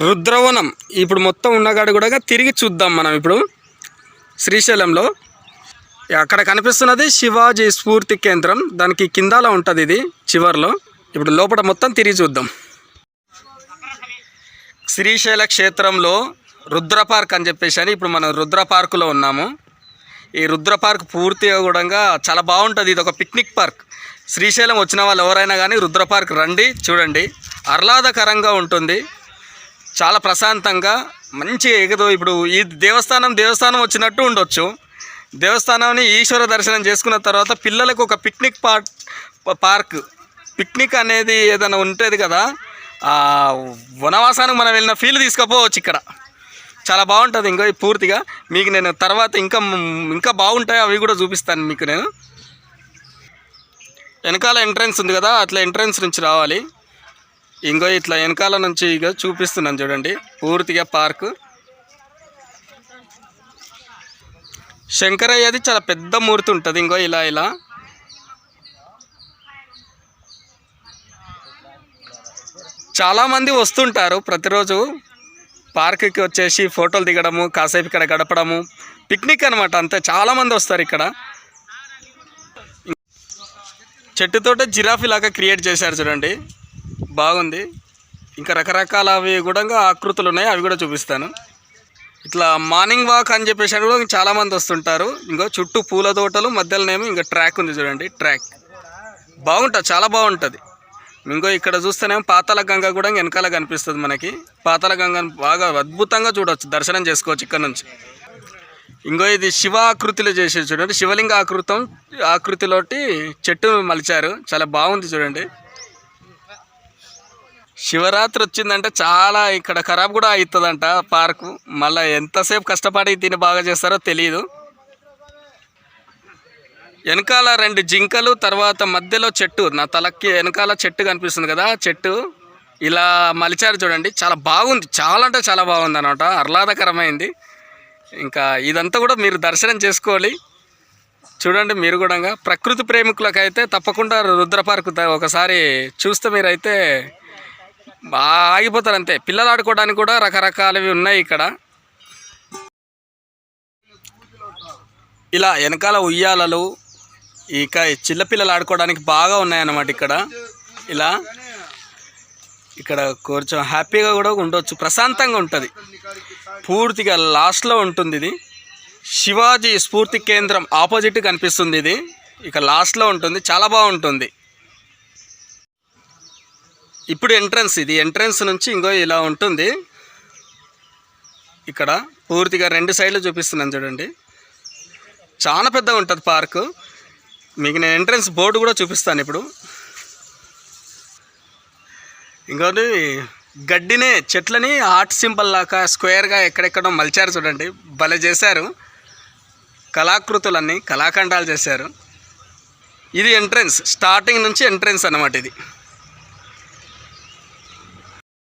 రుద్రవనం. ఇప్పుడు మొత్తం ఉన్నగాడు కూడా తిరిగి చూద్దాం మనం ఇప్పుడు. శ్రీశైలంలో. అక్కడ కనిపిస్తున్నది శివాజీ స్ఫూర్తి కేంద్రం. దానికి కిందాల ఉంటుంది ఇది చివర్లో. ఇప్పుడు లోపల మొత్తం తిరిగి చూద్దాం. శ్రీశైల క్షేత్రంలో రుద్ర పార్క్ అని చెప్పేసి అని ఇప్పుడు మనం రుద్ర పార్కులో ఉన్నాము. ఈ రుద్ర పార్క్ పూర్తిగా కూడా చాలా బాగుంటుంది. ఇది ఒక పిక్నిక్ పార్క్. శ్రీశైలం వచ్చిన వాళ్ళు ఎవరైనా కానీ రుద్ర పార్క్ రండి చూడండి. ఆహ్లాదకరంగా ఉంటుంది. చాలా ప్రశాంతంగా మంచి ఎగదు. ఇప్పుడు ఈ దేవస్థానం దేవస్థానం వచ్చినట్టు ఉండొచ్చు. దేవస్థానాన్ని ఈశ్వర దర్శనం చేసుకున్న తర్వాత పిల్లలకు ఒక పిక్నిక్ పార్క్ పార్క్. పిక్నిక్ అనేది ఏదైనా ఉంటుంది కదా వనవాసానికి మనం వెళ్ళిన ఫీల్ తీసుకుపోవచ్చు ఇక్కడ. చాలా బాగుంటుంది ఇంకా పూర్తిగా. మీకు నేను తర్వాత ఇంకా ఇంకా బాగుంటాయి అవి కూడా చూపిస్తాను మీకు నేను. వెనకాల ఎంట్రన్స్ ఉంది కదా అట్లా ఎంట్రన్స్ నుంచి రావాలి. ఇంకో ఇట్లా వెనకాల నుంచి ఇక చూపిస్తున్నాను చూడండి. పూర్తిగా పార్కు. శంకరయ్యది చాలా పెద్ద మూర్తి ఉంటుంది ఇంకో ఇలా ఇలా. చాలామంది వస్తుంటారు ప్రతిరోజు. పార్క్కి వచ్చేసి ఫోటోలు దిగడము కాసేపు ఇక్కడ గడపడము. పిక్నిక్ అనమాట అంతే చాలామంది వస్తారు ఇక్కడ. చెట్టుతోటే జిరాఫీ లాగా క్రియేట్ చేశారు చూడండి. బాగుంది. ఇంకా రకరకాల అవి కూడా ఆకృతులు ఉన్నాయి అవి కూడా చూపిస్తాను. ఇట్లా మార్నింగ్ వాక్ అని చెప్పేసి కూడా చాలామంది వస్తుంటారు. ఇంకా చుట్టూ పూల తోటలు మధ్యలోనేమో ఇంకా ట్రాక్ ఉంది చూడండి ట్రాక్. బాగుంటుంది చాలా బాగుంటుంది. ఇంకో ఇక్కడ చూస్తేనేమో పాతాల గంగ కూడా వెనకాల కనిపిస్తుంది మనకి. పాతాల గంగను బాగా అద్భుతంగా చూడవచ్చు దర్శనం చేసుకోవచ్చు ఇక్కడ నుంచి. ఇంకో ఇది శివ ఆకృతిలో చేసేది చూడండి. శివలింగ ఆకృతం ఆకృతిలోటి చెట్టు మలిచారు. చాలా బాగుంది చూడండి. శివరాత్రి వచ్చిందంటే చాలా ఇక్కడ ఖరాబ్ కూడా అవుతుందంట పార్కు. మళ్ళీ ఎంతసేపు కష్టపడి దీన్ని బాగా చేస్తారో తెలియదు వెనకాల రెండు జింకలు తర్వాత మధ్యలో చెట్టు. నా తలకి వెనకాల చెట్టు కనిపిస్తుంది కదా చెట్టు. ఇలా మలిచారు చూడండి. చాలా బాగుంది. చాలా అంటే చాలా బాగుంది అనమాట ఆహ్లాదకరమైంది. ఇంకా ఇదంతా కూడా మీరు దర్శనం చేసుకోవాలి. చూడండి మీరు కూడా ప్రకృతి ప్రేమికులకైతే తప్పకుండా రుద్ర పార్కు ఒకసారి చూస్తే మీరైతే బాగా ఆగిపోతారు అంతే పిల్లలు ఆడుకోవడానికి కూడా రకరకాలవి ఉన్నాయి ఇక్కడ. ఇలా వెనకాల ఉయ్యాలలు ఇక చిన్నపిల్లలు ఆడుకోవడానికి బాగా ఉన్నాయన్నమాట ఇక్కడ. ఇలా ఇక్కడ కొంచెం హ్యాపీగా కూడా ఉండొచ్చు. ప్రశాంతంగా ఉంటుంది. పూర్తిగా లాస్ట్లో ఉంటుంది ఇది. శివాజీ స్ఫూర్తి కేంద్రం ఆపోజిట్ కనిపిస్తుంది ఇది. ఇక లాస్ట్లో ఉంటుంది. చాలా బాగుంటుంది. ఇప్పుడు ఎంట్రన్స్ ఇది ఎంట్రన్స్ నుంచి ఇంకో ఇలా ఉంటుంది. ఇక్కడ పూర్తిగా రెండు సైడ్లు చూపిస్తున్నాను చూడండి. చాలా పెద్దగా ఉంటుంది పార్కు మీకు నేను ఎంట్రన్స్ బోర్డు కూడా చూపిస్తాను ఇప్పుడు. ఇంకోటి గడ్డినే చెట్లని హార్ట్ సింబల్ లాగా స్క్వేర్గా ఎక్కడెక్కడో మలిచారు చూడండి. భలే చేశారు. కళాకృతులన్నీ కళాఖండాలు చేశారు. ఇది ఎంట్రన్స్ స్టార్టింగ్ నుంచి ఎంట్రన్స్ అన్నమాట ఇది.